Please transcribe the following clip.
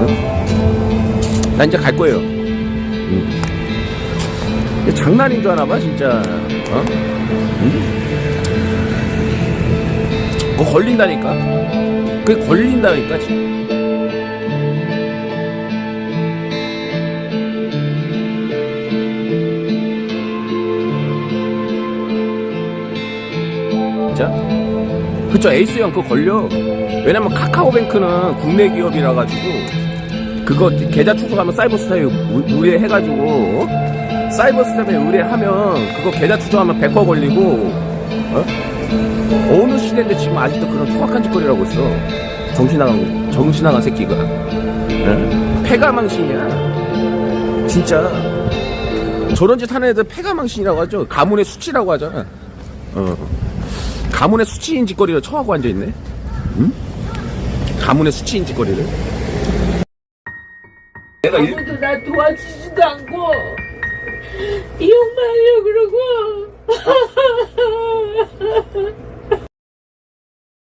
응? 나 이제 갈 거예요. 응. 이게 장난인 줄 아나 봐, 진짜. 어? 응? 그거 걸린다니까? 그게 걸린다니까, 지금. 진짜? 그쵸 에이스형 그거 걸려 왜냐면 카카오뱅크는 국내 기업이라 가지고 그거 계좌 추적하면 사이버 스타에 의- 의뢰해가지고 어? 사이버 스타에 의뢰하면 그거 계좌 추적하면 100% 걸리고 어? 어느 시대인데 지금 아직도 그런 추악한 짓거리라고 있어 정신 나간 정신 나간 새끼가 어? 폐가망신이야 진짜 저런 짓 하는 애들 폐가망신이라고 하죠 가문의 수치라고 하잖아 어. 가문의 수치인 짓거리를 처하고 앉아있네? 응? 가문의 수치인 짓거리를? 내가 일, 아무도 나 도와주지도 않고 이용만 하려고 그러고